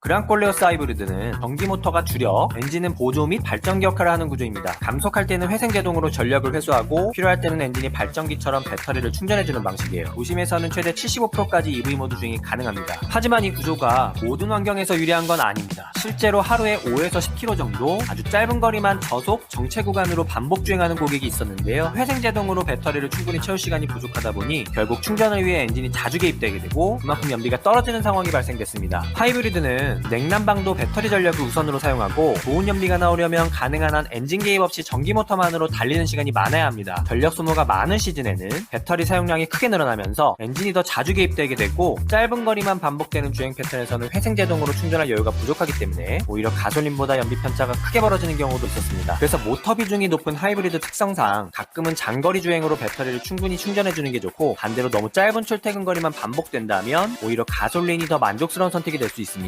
그랑콜레오스 하이브리드는 전기 모터가 줄여 엔진은 보조 및 발전기 역할을 하는 구조입니다. 감속할 때는 회생 제동으로 전력을 회수하고 필요할 때는 엔진이 발전기처럼 배터리를 충전해주는 방식이에요. 도심에서는 최대 75%까지 EV 모드 주행이 가능합니다. 하지만 이 구조가 모든 환경에서 유리한 건 아닙니다. 실제로 하루에 5에서 10km 정도 아주 짧은 거리만 저속 정체 구간으로 반복 주행하는 고객이 있었는데요. 회생 제동으로 배터리를 충분히 채울 시간이 부족하다 보니 결국 충전을 위해 엔진이 자주 개입되게 되고 그만큼 연비가 떨어지는 상황이 발생됐습니다. 하이브리드 는 냉난방도 배터리 전력을 우선으로 사용하고 좋은 연비가 나오려면 가능한 한 엔진 개입 없이 전기 모터만으로 달리는 시간이 많아야 합니다. 전력 소모가 많은 시즌에는 배터리 사용량이 크게 늘어나면서 엔진이 더 자주 개입되게 되고 짧은 거리만 반복되는 주행 패턴에서는 회생 제동으로 충전할 여유가 부족하기 때문에 오히려 가솔린보다 연비 편차가 크게 벌어지는 경우도 있었습니다. 그래서 모터 비중이 높은 하이브리드 특성상 가끔은 장거리 주행으로 배터리를 충분히 충전해주는 게 좋고 반대로 너무 짧은 출퇴근 거리만 반복된다면 오히려 가솔린이 더 만족스러운 선택이 될 수 있습니다.